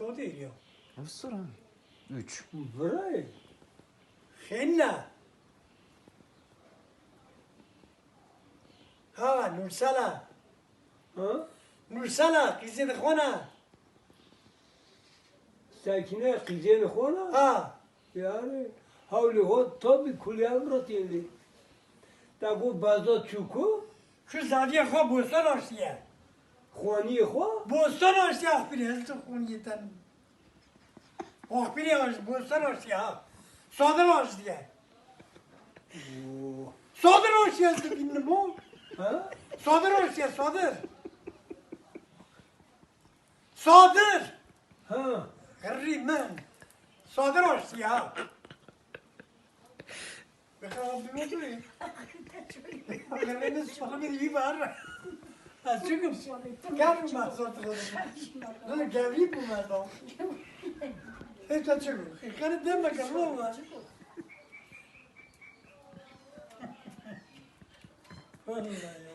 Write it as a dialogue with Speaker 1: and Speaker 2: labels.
Speaker 1: kod ediyor.
Speaker 2: Ja, vad står det? Üç.
Speaker 3: Burayı.
Speaker 1: Henna. Ha Nursala.
Speaker 3: Ha?
Speaker 1: Nursala kızı da kona.
Speaker 3: Sakine kızını kona.
Speaker 1: Ha.
Speaker 3: Yani havli ho tabi kulya mrat yedi. Tagu bazda çuku.
Speaker 1: Şu zadiye kho bostan aşıya.
Speaker 3: Khwani khwa.
Speaker 1: Bostan aşıya bir hızlı kuniyetten. Oh bir yavaş bostan aşıya. Sadır aşıya. Sadır aşıya bildim o.
Speaker 3: Ha?
Speaker 1: Sadır aşıya sadır. Sadır.
Speaker 3: Ha.
Speaker 1: Herrimen. Sadır aşıya. Bakalım bir ya. Bakalım bir iyi var. Ha çünkü gelme ben zaten. Ne geleyim bu ben daha. Hiç açık. Yukarı deme bakalım var. Vallahi ya.